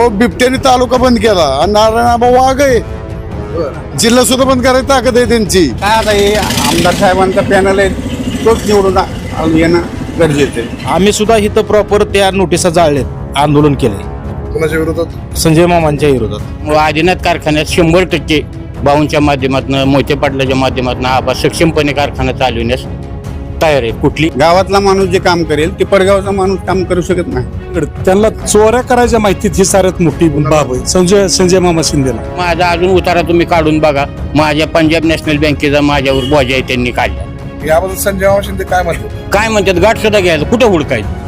अहो बिबट्याने तालुका बंद केला. आणि नारायण वाघ आहे. जिल्हा सुद्धा बंद करायची ताकद आहे त्यांची. काय आता हे आमदार साहेबांचा पॅनल आहे तोच निवडून आ- येणं गरजेचं आहे. आम्ही सुद्धा इथं प्रॉपर त्या नोटिसा जाळलेत आंदोलन केलंय. कोणाच्या विरोधात? संजय मामांच्या विरोधात. आदिनाथ कारखान्यात शंभर टक्के भाऊंच्या माध्यमातून मोठे पाटलाच्या माध्यमातून आबा सक्षमपणे कारखाना चालविण्यास तयार आहे. कुठली? गावातला माणूस जे काम करेल ते परगावचा माणूस काम करू शकत नाही. त्यांना चोऱ्या करायच्या माहितीत ही साऱ्यात मोठी बाब आहे. संजय संजय मामा शिंदेला. माझा अजून उतारा तुम्ही काढून बघा. माझ्या पंजाब नॅशनल बँकेचा माझ्यावर बोजा आहे त्यांनी काढला. याबद्दल संजय मामा शिंदे काय म्हणतो काय म्हणतात? गाठ सुद्धा घ्यायचं. कुठं हुडकायचं?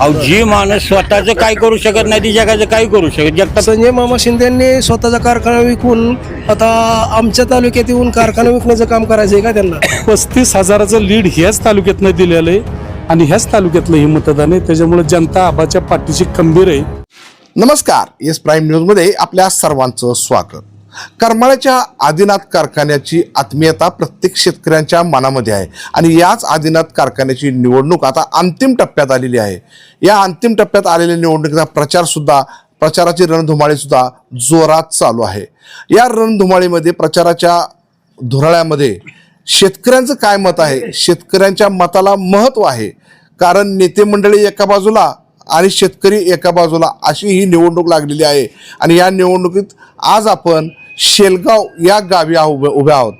अहो जी माणूस स्वतःच काय करू शकत नाही ती जगाचं काय करू शकत जगता संजय मामा शिंदेनी स्वतःचा कारखाना विकून आता आमच्या तालुक्यात येऊन कारखाना विकण्याचं काम करायचं आहे का त्यांना? पस्तीस हजाराचं लीड ह्याच तालुक्यातनं दिलेलं आहे. आणि ह्याच तालुक्यातलं हे मतदान आहे. त्याच्यामुळे जनता आबाच्या पाठीशी खंबीर आहे. नमस्कार. येस प्राईम न्यूजमध्ये आपल्या सर्वांचं स्वागत. करमाळ्याच्या आदिनाथ कारखान्याची आत्मीयता प्रत्येक शेतकऱ्यांच्या मनामध्ये आहे. आणि याच आदिनाथ कारखान्याची निवडणूक आता अंतिम टप्प्यात आलेली आहे. या अंतिम टप्प्यात आलेल्या निवडणुकीचा प्रचार सुद्धा प्रचाराची रणधुमाळी सुद्धा जोरात चालू आहे. या रणधुमाळीमध्ये प्रचाराच्या धुराळ्यामध्ये शेतकऱ्यांचं काय मत आहे? शेतकऱ्यांच्या मताला महत्त्व आहे. कारण नेते मंडळी एका बाजूला आणि शेतकरी एका बाजूला अशी ही निवडणूक लागलेली आहे. आणि या निवडणुकीत आज आपण शेलगाव या गावी आहो- उभे उभे आहोत.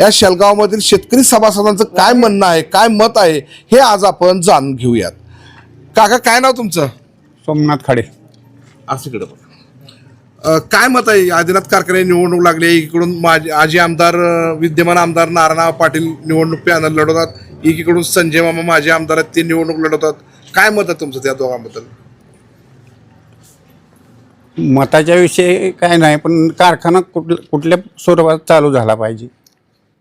या शेलगावमधील शेतकरी सभासदांचं काय म्हणणं आहे काय मत आहे हे आज आपण जाणून घेऊयात. काका काय नाव तुमचं? सोमनाथ खाडे. असं काय मत आहे? आदिनाथ कारखाने निवडणूक लागली आहे एकीकडून माझे आजी आमदार विद्यमान आमदार नारायण पाटील निवडणूक पॅनल लढवतात. एकीकडून संजय मामा माझे आमदार आहेत ते निवडणूक लढवतात. काय मत आहे तुमचं त्या दोघांबद्दल? मताच्या विषयी काय नाही पण कारखाना कुठल्या कुठल्या स्वरूपात चालू झाला पाहिजे?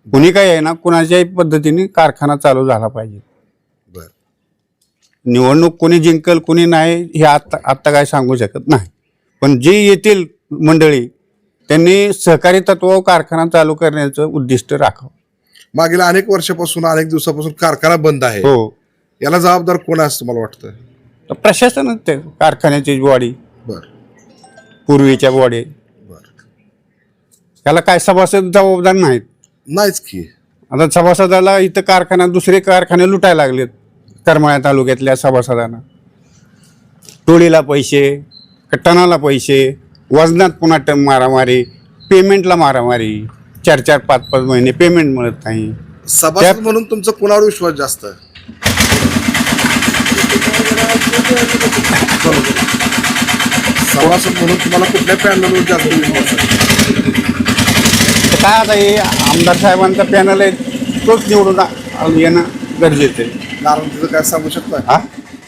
कुणी काय आहे ना कुणाच्याही पद्धतीने कारखाना चालू झाला पाहिजे. बर. निवडणूक कोणी जिंकल कोणी नाही हे आत्ता आत्ता काय सांगू शकत नाही. पण जे येतील मंडळी त्यांनी सहकारी तत्वावर कारखाना चालू करण्याचं उद्दिष्ट राखावं. मागील अनेक वर्षापासून अनेक दिवसापासून कारखाना बंद आहे. हो. याला जबाबदार कोण असतं मला वाटतं? तर प्रशासनच ते कारखान्याची बॉडी. बर. पूर्वीच्या बॉडी. बर. त्याला काय सभासद जबाबदार नाहीत. नाहीच की. आता सभासदाला इथं कारखाना दुसरे कारखाने लुटायला लागलेत. करमाळ्या तालुक्यातल्या सभासदांना. टोळीला पैसे टनाला पैसे वजनात पुन्हा टन मारामारी पेमेंटला मारामारी चार चार पाच पाच महिने पेमेंट मिळत नाही. सभासद म्हणून तुमचा कुणावर विश्वास जास्त? आहे सभासद म्हणून तुम्हाला कुठल्या पॅनलवर जास्त विश्वास आहे? तर काय आता हे आमदार साहेबांचा पॅनल आहे तोच निवडून आ- येणं गरजेचं आहे. कारण तिचं काय सांगू शकता? हा?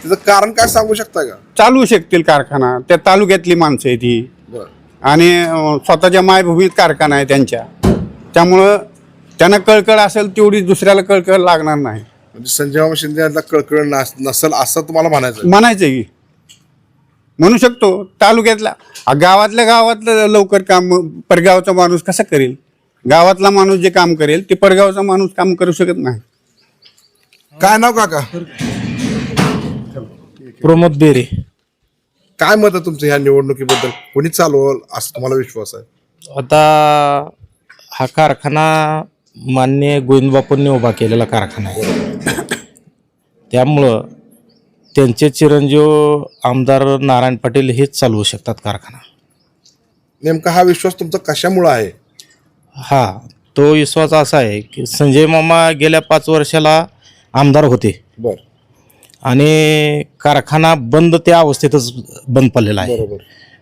तिचं कारण काय सांगू शकता का? चालू शकतील कारखाना. त्या तालुक्यातली माणसं आहेत ही. बर. आणि अं, स्वतःच्या मायभूमीत कारखाना आहे त्यांच्या. त्यामुळं त्यांना कळकळ असेल तेवढी दुसऱ्याला कळकळ लागणार नाही. म्हणजे संजय मामा शिंदे यांना कळकळ नस- नसेल असं तुम्हाला म्हणायचं आहे. म्हणायचं की म्हणू शकतो तालुक्यातला आ, गावातल्या गावातलं लवकर काम परगावचा माणूस कसा करेल? गावातला माणूस जे काम करेल ते परगावचा माणूस काम करू शकत नाही. काय नाव काका? प्रमोद बेरे. काय मत आहे तुमचं ह्या निवडणुकीबद्दल? कोणी चालवल असं तुम्हाला विश्वास आहे? आता हा कारखाना मान्य गोविंदबापूंनी उभा केलेला कारखाना आहे. त्यामुळं त्यांचे चिरंजीव आमदार नारायण पाटील हेच चालवू शकतात कारखाना. नेमका हा विश्वास तुमचा कशामुळे आहे? हा तो विश्वास असा आहे की संजय मामा गेल्या पाच वर्षाला आमदार होते. बर. आणि कारखाना बंद त्या अवस्थेतच बंद पडलेला आहे.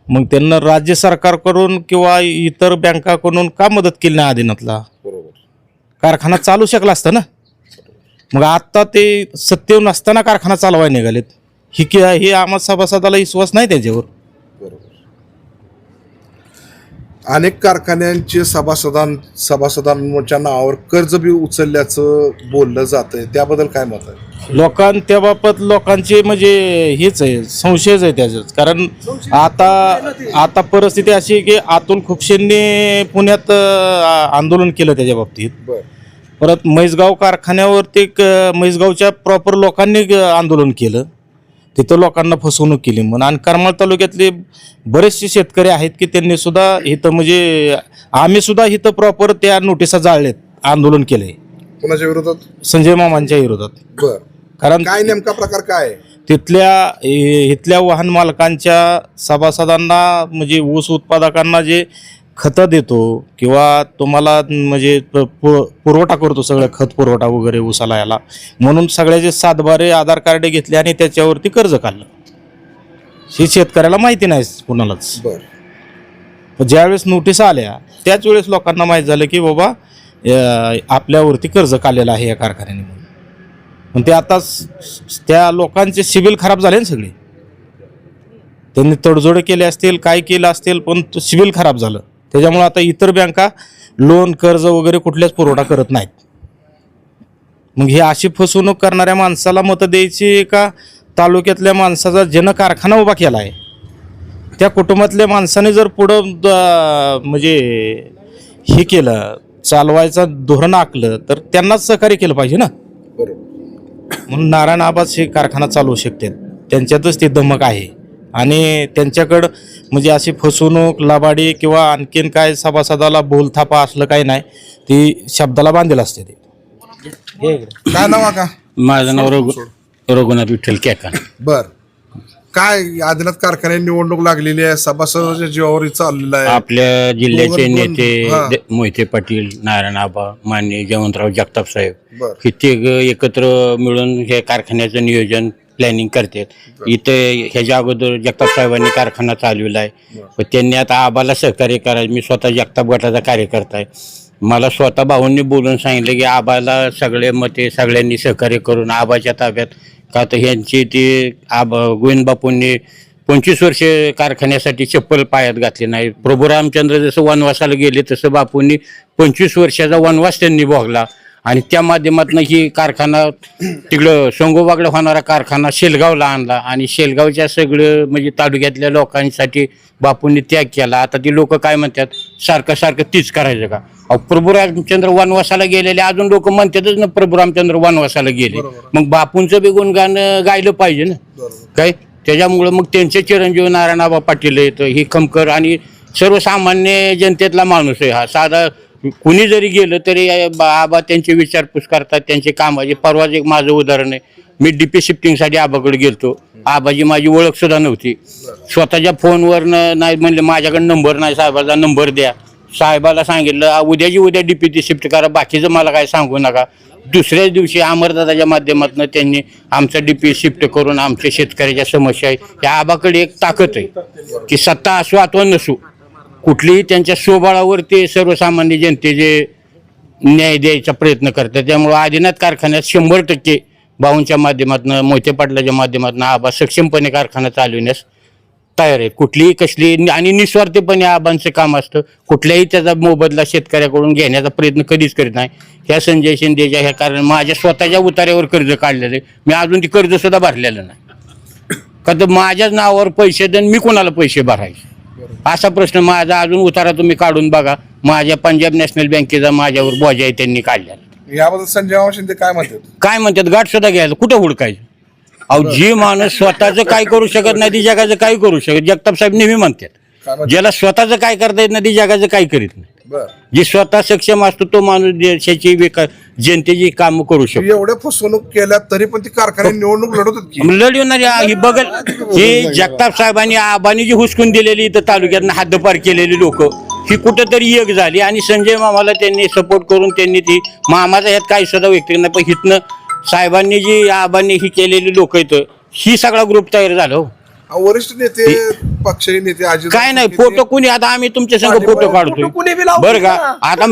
मग त्यांना राज्य सरकारकडून किंवा इतर बँकाकडून का मदत केली नाही आदिनाथला? कारखाना चालू शकला असता ना? मग आता ते सत्तेवर नसताना कारखाना चालवायला निघालेत. ही की हे आम्हा सभासदाला विश्वास नाही त्याच्यावर बरोबर अनेक कारखान्यांचे सभासदां सभासदांच्या नावावर कर्ज बी उचलल्याचं बोललं जातंय. त्याबद्दल काय मत आहे? लोकां त्या बाबत लोकांचे म्हणजे हेच आहे संशयच आहे त्याच्यात. कारण आता आता परिस्थिती अशी आहे की अतुल खुपशेंनी पुण्यात आंदोलन केलं त्याच्या बाबतीत. बर. परत म्हैसगाव कारखान्यावरती म्हैसगावच्या प्रॉपर लोकांनी आंदोलन केलं. तिथं लोकांना फसवणूक केली. म्हणून आणि करमाळ तालुक्यातले बरेचसे शेतकरी आहेत की त्यांनी सुद्धा इथं म्हणजे आम्ही सुद्धा इथं प्रॉपर त्या नोटिसा जाळलेत आंदोलन केलंय. कोणाच्या विरोधात? संजय मामांच्या विरोधात. बर. कारण काय नेमका प्रकार काय आहे? तिथल्या इ- इथल्या वाहन मालकांच्या सभासदांना म्हणजे ऊस उत्पादकांना जे खतं देतो किंवा तुम्हाला म्हणजे प- पुरवठा करतो सगळं खत पुरवठा वगैरे ऊसाला याला म्हणून सगळ्याचे सातबारे आधार कार्ड घेतले आणि त्याच्यावरती कर्ज काढलं. ही शेतकऱ्याला माहिती नाही कुणालाच. ज्यावेळेस नोटीस आल्या त्याच वेळेस लोकांना माहीत झालं की बाबा आपल्यावरती कर्ज काढलेलं आहे या कारखान्याने म्हणून. पण ते आता त्या लोकांचे सिबिल खराब झाले ना सगळे. त्यांनी तडजोड केले असतील काय केलं असतील पण सिबिल खराब झालं. त्याच्यामुळे आता इतर बँका लोन कर्ज वगैरे कुठल्याच पुरवठा करत नाहीत. मग ही अशी फसवणूक करणाऱ्या माणसाला मतं द्यायची का? तालुक्यातल्या माणसाचा ज्यानं कारखाना उभा केला आहे. त्या कुटुंबातल्या माणसाने जर पुढं द- म्हणजे हे केलं चालवायचं धोरण आखलं तर त्यांनाच सहकार्य केलं पाहिजे ना? बरोबर. म्हणून नारायण आबाज हे कारखाना चालवू शकतात. त्यांच्यातच ते धमक आहे. आणि त्यांच्याकडं म्हणजे अशी फसवणूक लबाडी किंवा आणखीन काय सभासदाला बोलथापा असलं काही नाही ती शब्दाला बांधेल असते ते. काय नाव का? माझं नाव रघु रघुनाथ विठ्ठल केकान. बर. काय आदिनाथ कारखान्यात निवडणूक लागलेली आहे सभासदाच्या जीवावर चाललेलं आहे. आपल्या जिल्ह्याचे नेते मोहिते पाटील नारायण आबा मान्य जयवंतराव जगताप साहेब हे तिघ एकत्र मिळून हे कारखान्याचं नियोजन प्लॅनिंग करतात इथे ह्याच्या अगोदर जगताप साहेबांनी कारखाना चालविला आहे. त्यांनी आता आबाला सहकार्य करायचं. मी स्वतः जगताप गटाचा कार्यकर्ता आहे. मला स्वतः भाऊंनी बोलून सांगितलं की आबाला सगळे मते सगळ्यांनी सहकार्य करून आबाच्या ताब्यात का तर ह्यांची ती आबा गोविंद बापूंनी पंचवीस वर्ष कारखान्यासाठी चप्पल पायात घातली नाही. प्रभू रामचंद्र जसं वनवासाला गेले तसं बापूंनी पंचवीस वर्षाचा वनवास त्यांनी भोगला. आणि त्या माध्यमातून ही कारखाना तिकडं संगोबाकडे होणारा कारखाना शेलगावला आणला आणि शेलगावच्या सगळं म्हणजे तालुक्यातल्या लोकांसाठी बापूंनी त्याग केला. आता ती लोक काय म्हणतात? सारखं सारखं तीच करायचं का? अहो प्रभू रामचंद्र वनवासाला गेलेले अजून लोक म्हणतातच ना प्रभू रामचंद्र वनवासाला गेले. मग बापूंचं बी गुणगान गायलं पाहिजे ना. काय? त्याच्यामुळं मग त्यांचे चिरंजीव नारायणआबा पाटील आहेत ही खमकर आणि सर्वसामान्य जनतेतला माणूस आहे हा. साधा कुणी जरी गेलं तरी बा- आबा त्यांची विचारपूस करतात त्यांचे कामाचे. परवाच एक माझं उदाहरण आहे. मी डीपी शिफ्टिंगसाठी आबाकडे गेलतो. आबाजी माझी ओळख सुद्धा नव्हती. स्वतःच्या फोनवर नाही म्हणले माझ्याकडे नंबर नाही साहेबाचा नंबर द्या. साहेबाला सांगितलं उद्याची उद्या डीपीटी शिफ्ट करा बाकीचं मला काय सांगू नका. दुसऱ्याच दिवशी अमरदादाच्या माध्यमातून त्यांनी आमचं डीपी शिफ्ट करून आमच्या शेतकऱ्याच्या समस्या आहे. या आबाकडे एक ताकद आहे की सत्ता असो अथवा नसू कुठलीही त्यांच्या स्वबळावर ते सर्वसामान्य जनतेचे न्याय द्यायचा प्रयत्न करतात त्यामुळं आदिनाथ कारखान्यात शंभर टक्के भाऊंच्या माध्यमातून मोहिते पाटलाच्या माध्यमातून आबा सक्षमपणे कारखाना चालविण्यास तयार आहे कुठलीही कसली आणि निस्वार्थीपणे आबांचं काम असतं कुठल्याही त्याचा मोबदला शेतकऱ्याकडून घेण्याचा प्रयत्न कधीच करीत नाही. ह्या संजय शिंदेच्या ह्या कारण माझ्या स्वतःच्या उतार्यावर कर्ज काढलेलं आहे. मी अजून ते कर्जसुद्धा भरलेलं नाही. का तर माझ्याच नावावर पैसे देऊन मी कोणाला पैसे भरायचे? असा प्रश्न माझा अजून उतारा तुम्ही काढून बघा. माझ्या पंजाब नॅशनल बँकेचा माझ्यावर बोजा आहे त्यांनी काढलेला याबद्दल संजय शिंदे काय म्हणतात? काय म्हणतात? गाठ सुद्धा घ्यायचं कुठं हुडकायचं? अहो जे माणूस स्वतःचं काय करू शकत नाही ती जगाचं काय करू शकत? जगताप साहेब नेहमी म्हणतात म्हणतात? ज्याला स्वतःचं काय करता येत नाही ती जगाचं काय करीत नाही. बर. जे स्वतः सक्षम असतो तो माणूस देशाची विकास जनतेची कामं करू शकतो. एवढ्या फसवणूक केल्या तरी पण ती कारखान्यात निवडणूक लढवत होती. लढवणारी ही बघल ही जगताप साहेबांनी आबानी जी हुसकून दिलेली इथं तालुक्यात हद्दपार केलेली लोक. ही कुठंतरी एक झाली आणि संजय मामाला त्यांनी सपोर्ट करून त्यांनी ती मामाचा ह्यात काही सुद्धा व्यक्त नाही पण हिथनं साहेबांनी जी आबांनी ही केलेली लोक इथं ही सगळा ग्रुप तयार झाला हो. वरिष्ठ नेते पक्षही नेते काय नाही फोटो कुणी आता आम्ही तुमच्या संघ फोटो लावू बरं का. आता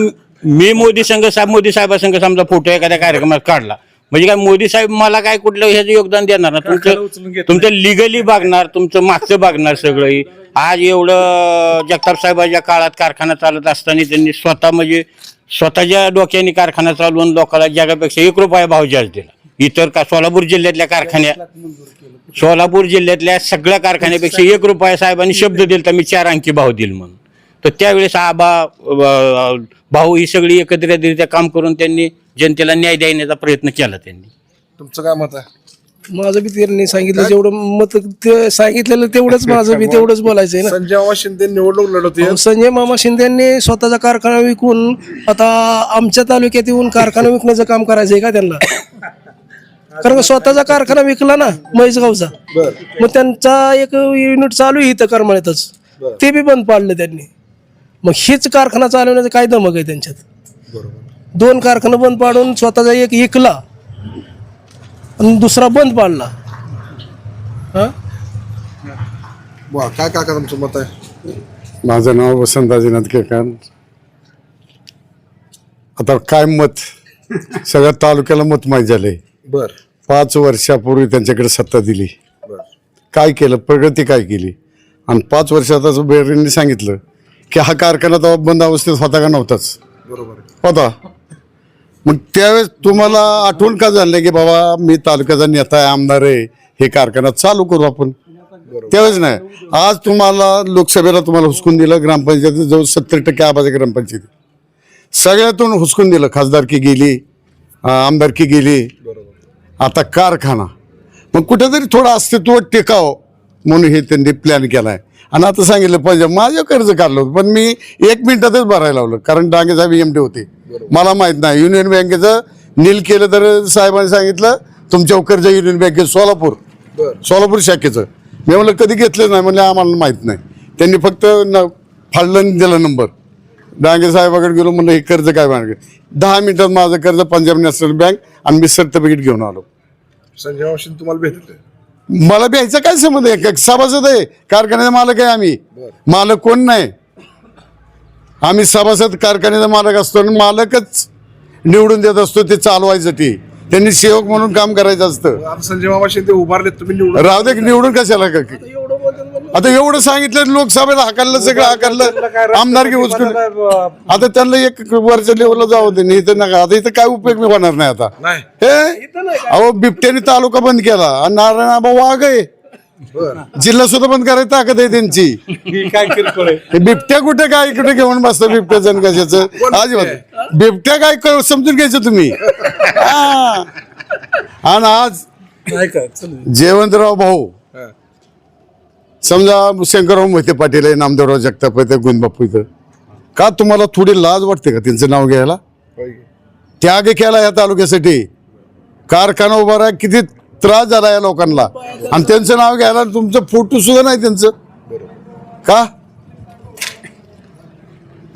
म- मोदी संघ साहेब मोदी साहेबासंघ समजा फोटो एखाद्या कार्यक्रमात काढला. म्हणजे काय मोदी साहेब मला काय कुठलं ह्याचं योगदान देणार ना? तुमचं तुमचं लिगली बघणार तुमचं मागचं बघणार सगळं हे. आज एवढं जगताप साहेबाच्या काळात कारखाना चालत असताना त्यांनी स्वतः म्हणजे स्वतःच्या डोक्याने कारखाना चालवून लोकांना जगापेक्षा एक रुपया भाव जास्त दिला. इतर का सोलापूर जिल्ह्यातल्या कारखान्या सोलापूर जिल्ह्यातल्या सगळ्या कारखान्यापेक्षा एक रुपया साहेबांनी शब्द दिला तर मी चार अंकी भाव देईल म्हणून. तर त्यावेळेस आबा भाऊ ही सगळी एकत्रितरित्या काम करून त्यांनी जनतेला न्याय देण्याचा प्रयत्न केला त्यांनी. तुमचं काय मत आहे? माझं बी त्यांनी सांगितलं जेवढं मत ते सांगितलेलं तेवढंच माझं बी तेवढंच बोलायचंय ना. संजय मामा शिंदे निवडणूक लढवते संजय मामा शिंदेनी स्वतःचा कारखाना विकून आता आमच्या तालुक्यात येऊन कारखाना विकण्याचं काम करायचंय का त्यांना? कारण स्वतःचा कारखाना विकला ना म्हैसगावचा. मग त्यांचा एक युनिट चालू आहे इथं करमाळ्यातच. ते बी बंद पाडलं त्यांनी. मग हीच कारखाना चालवण्याचं काय दमक आहे त्यांच्यात? दोन कारखाना बंद पाडून स्वतःचा एक विकला आणि दुसरा बंद पाडला. हा? वा काय काका तुमचं मत आहे? माझं नाव वसंत आजीनाथ केकान. आता काय मत? सगळ्या तालुक्याला मत माहीत झालंय. बर. पाच वर्षापूर्वी त्यांच्याकडे सत्ता दिली. बर. काय केलं? प्रगती काय केली? आणि पाच वर्षातच बेरेंनी सांगितलं की हा कारखाना तेव्हा बंद अवस्थेत होता का नव्हताच? बरोबर आहे. होता. मग त्यावेळेस तुम्हाला आठवण का झालं की बाबा मी तालुक्याचा नेता आहे आमदार आहे हे कारखाना चालू करू आपण? त्यावेळेस नाही. आज तुम्हाला लोकसभेला तुम्हाला हुसकून दिलं ग्रामपंचायत जवळ सत्तर टक्के आबाज ग्रामपंचायती सगळ्यातून हुसकून दिलं खासदारकी गेली आमदारकी गेली. आता कारखाना. मग कुठेतरी थोडं अस्तित्व टिकाव म्हणून हे त्यांनी प्लॅन केलाय. आणि आता सांगितलं पाहिजे माझं कर्ज काढलं होतं पण मी एक मिनिटातच भरायला लावलं कारण डांगे साहेब एम होते. मला माहीत नाही युनियन बँकेचं नील केलं तर साहेबांनी सांगितलं तुमच्या कर्ज युनियन बँकेत सोलापूर. सोलापूर शाखेचं. मी म्हणलं कधी घेतलं नाही म्हणलं आम्हाला माहीत नाही. त्यांनी फक्त न फाडलं दिला नंबर. डांगे साहेबाकडे गेलो म्हणलं हे कर्ज काय मागे दहा मिनिटात माझं कर्ज पंजाब नॅशनल बँक आणि मी सर्टिफिकेट घेऊन आलो. संजय तुम्हाला भेटले. मला द्यायचा काय संबंध? आहे क- सभासद आहे कारखान्याचा मालक आहे आम्ही. मालक कोण नाही? आम्ही सभासद कारखान्याचा मालक असतो आणि मालकच निवडून देत असतो ते चालवायसाठी त्यांनी सेवक म्हणून काम करायचं असतं. आता संजय मामा शिंदे उभारले तुम्ही निवडून राहू दे की निवडून कशाला का आता एवढं सांगितलं लोकसभेला हाकललं सगळं हाकललं. आमदारकी उचकून आता त्यांना एक वरच्या लेवलला जाऊ दे नाही इथं नका. आता इथं काय उपयोग होणार नाही आता. नाही. हे? अहो बिबट्याने तालुका बंद केला. आणि नारायणाबा वाघ आहे. जिल्हा सुद्धा बंद करायची ताकद आहे त्यांची. काय हे बिबट्या कुठे काय कुठे घेऊन बसतं बिबट्या जण कशाचं? अजिबात. बिबट्या काय क- समजून घ्यायचं तुम्ही? हा. आणि आज जयवंतराव भाऊ समजा शंकरराव मोहिते पाटील आहे नामदेवराव जगताप आहे गुंदबापू इथं का तुम्हाला थोडी लाज वाटते का त्यांचं नाव घ्यायला? त्याग केला या तालुक्यासाठी. कारखाना उभा राहा किती त्रास झाला या लोकांना. आणि त्यांचं नाव घ्यायला तुमचं फोटो सुद्धा नाही त्यांचं. का?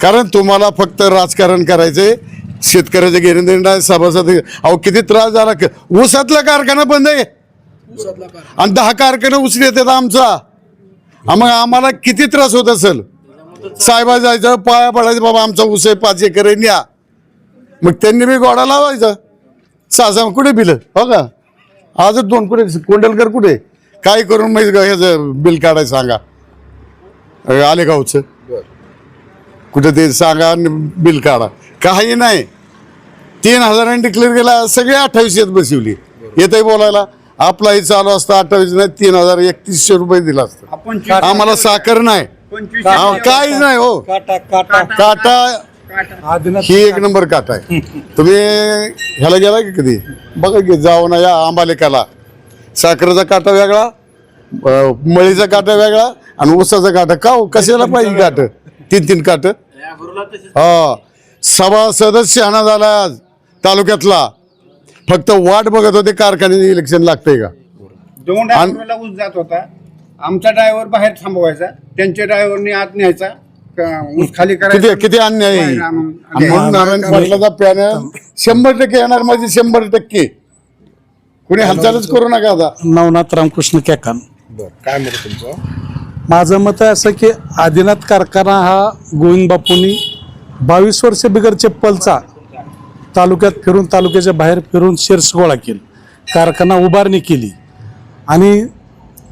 कारण तुम्हाला फक्त राजकारण करायचंय. शेतकऱ्याचे घेणं सभासद अहो किती त्रास झाला. ऊसातला कारखाना बंद आहे. आणि दहा कारखाना उचल येतात आमचा. मग आम्हाला किती त्रास होत असेल? साहेबा जायचं पाया पडायचं बाबा आमचा आहे पाच एकर न्या. मग त्यांनी बी गोडा लावायचा. सहा कुठे बिल हो का? आजच दोन कुठे कोंडलकर कुठे? काय करून मग ह्याचं बिल काढायचं सांगा. अं, आलेगावचं कुठे ते सांगा आणि बिल काढा. काही नाही. तीन हजारांनी डिक्लेअर केला सगळे अठ्ठावीस येत बसवली. येतही बोलायला. आपलाही चालू असतं अठ्ठावीस नाही तीन हजार एकतीसशे रुपये दिला असतं. आम्हाला साखर नाही. हा, काहीच नाही हो. काटा ही एक नंबर काटा आहे. तुम्ही ह्याला गेला की कधी? बघा की जाऊ ना या आंबालेकाला. साखरेचा काटा वेगळा अं, मळीचा काटा वेगळा आणि ऊसाचा काटा. का हो? कशाला पाहिजे काट. तीन तीन काट? हा. सभासदच शहाणा झाला आज तालुक्यातला. फक्त वाट बघत होते कारखान्याचे इलेक्शन लागतंय का? दोन ड्रायव्हरला ऊस जात होता. आमचा ड्रायव्हर बाहेर थांबवायचा. त्यांच्या ड्रायव्हरने आत न्यायचा. क- ऊस खाली किती करायचा. किती अन्याय? आहे. आणि म्हणून नारायण पाटलाचा पॅनल शंभर टक्के येणार म्हणजे शंभर टक्के. कुणी हालचालच करू नका आता. नवनाथ रामकृष्ण केकान. बर काय मत तुमचं? माझं मत आहे असं की आदिनाथ कारखाना हा गोविंद बापूंनी बावीस वर्ष बिगर चप्पलचा तालुक्यात फिरून तालुक्याच्या बाहेर फिरून शेअर्स गोळा केलं. कारखाना उभारणी केली. आणि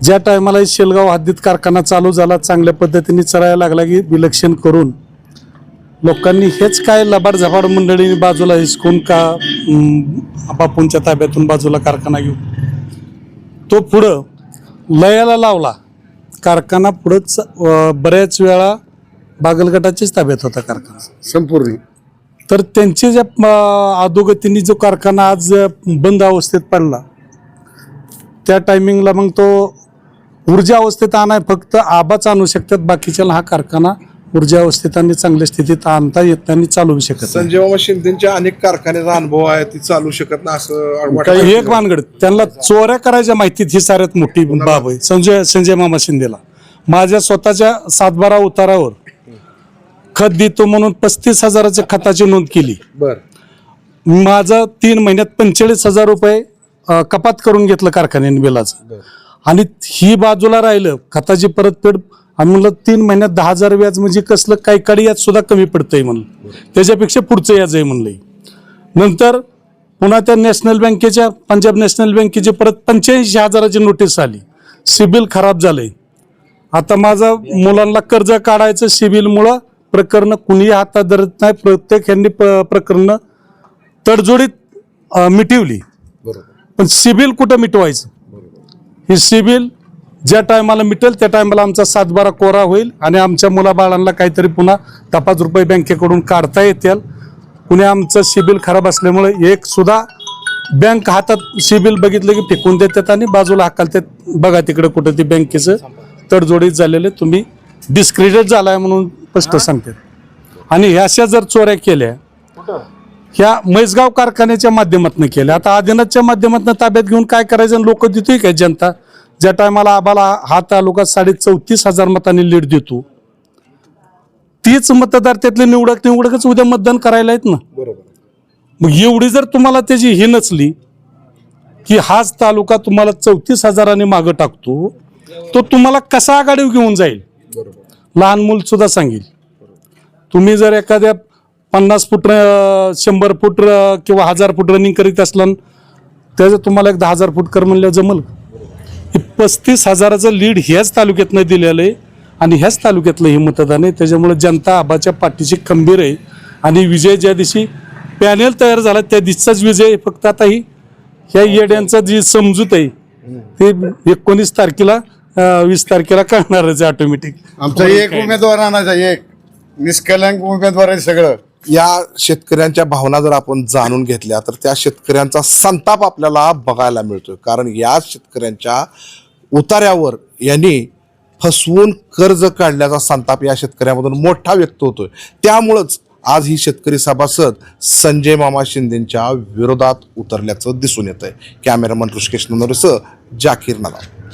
ज्या टायमाला शेलगाव हद्दीत कारखाना चालू झाला चांगल्या पद्धतीने चरायला लागला की विलक्षण करून लोकांनी हेच काय लबाड झबाड मंडळीने बाजूला हिसकून का अं, बापूंच्या ताब्यातून बाजूला कारखाना घेऊन. तो पुढं लयाला लावला. कारखाना पुढंच बऱ्याच वेळा बागलगटाच्याच ताब्यात होता कारखाना. संपूर्ण. तर त्यांचे ज्या अधोगतीने जो कारखाना आज बंद अवस्थेत पडला त्या टायमिंगला मग तो ऊर्जा अवस्थेत आणाय फक्त आबाच आणू शकतात बाकीच्याला हा कारखाना ऊर्जा अवस्थेत आणि चांगल्या स्थितीत आणता येत नाही आणि चालू शकत मामा शिंदेच्या अनेक कारखान्याचा अनुभव आहे ती चालू शकत नाही असं एक भानगड त्यांना चोऱ्या करायच्या माहितीत ही साऱ्यात मोठी बाब आहे. संजय संजय मामा शिंदेला. माझ्या स्वतःच्या सातबारा उतारावर खत देतो म्हणून पस्तीस हजाराच्या खताची नोंद केली. बर. माझं तीन महिन्यात पंचेचाळीस हजार रुपये अ, कपात करून घेतलं कारखान्याने बिलाचं. आणि ही बाजूला राहिलं खताची परतफेड आणि म्हणलं तीन महिन्यात दहा हजार व्याज म्हणजे कसलं काही काळी यात सुद्धा कमी पडतंय म्हणलं त्याच्यापेक्षा पुढचं याज आहे म्हणलं. नंतर पुन्हा त्या नॅशनल बँकेच्या पंजाब नॅशनल बँकेची परत पंच्याऐंशी हजाराची नोटीस आली. सिबिल खराब झालंय. आता माझं मुलांना कर्ज काढायचं सिबिलमुळं प्रकरणं कुणीही हातात धरत नाही. प्रत्येक ह्यांनी प- प्रकरणं तडजोडीत मिटवली. पण सिबिल कुठं मिटवायचं? ही सिबिल ज्या टायमाला मिटेल त्या टायमाला आमचा सातबारा कोरा होईल आणि आमच्या मुलाबाळांना काहीतरी पुन्हा दहा पाच रुपये बँकेकडून काढता येतील. कुणी आमचं सिबिल खराब असल्यामुळे एक सुद्धा बँक हातात सिबिल बघितलं की फेकून देतात आणि बाजूला हाकालतात. बघा तिकडे कुठं ती बँकेचं तडजोडीत झालेलं तुम्ही डिस्क्रेडिट झालाय म्हणून स्पष्ट सांगतात आणि ह्या अशा जर चोऱ्या केल्या ह्या म्हैसगाव कारखान्याच्या माध्यमातून केल्या. आता आदिनाथच्या माध्यमातून ताब्यात घेऊन काय करायचं लोक देतोय काय जनता? ज्या टायमाला आम्हाला हा तालुका साडे चौतीस हजार मतांनी लीड देतो तीच मतदार त्यातले निवडक निवडकच उद्या मतदान करायला आहेत ना? मग एवढी जर तुम्हाला त्याची ही नसली की हाच तालुका तुम्हाला चौतीस हजाराने मागं टाकतो तो तुम्हाला कसा आघाडीवर घेऊन जाईल? लहान मूल सुद्धा सांगेल. तुम्ही जर एखाद्या पन्नास फूट शंभर फूट किंवा हजार फूट रनिंग करीत असलान त्याचं तुम्हाला एक दहा हजार फूट कर म्हणलं जमल. हे पस्तीस हजाराचं लीड ह्याच तालुक्यातनं दिलेलं आहे आणि ह्याच तालुक्यातलं हे मतदान आहे. त्याच्यामुळे जनता आबाच्या पाठीशी खंबीर आहे आणि विजय ज्या दिवशी पॅनेल तयार झाला त्या दिवसाच विजय फक्त आता ही ह्या येड्यांचा जी समजूत आहे ते एकोणीस तारखेला वीस तारखेला कळणारच आहे ऑटोमॅटिक आमचा एक उमेदवार आणायचा एक. निष्कलंक उमेदवार आहे सगळं. या शेतकऱ्यांच्या भावना जर आपण जाणून घेतल्या तर त्या शेतकऱ्यांचा संताप आपल्याला बघायला मिळतोय. कारण या शेतकऱ्यांच्या उतार्यावर यांनी फसवून कर्ज काढल्याचा संताप या शेतकऱ्यांमधून मोठा व्यक्त होतोय. त्यामुळंच आज ही शेतकरी सभासद संजय मामा शिंदेच्या विरोधात उतरल्याचं दिसून येत आहे कॅमेरामन ऋषिकेश नंदोरेसह जाकीर नाला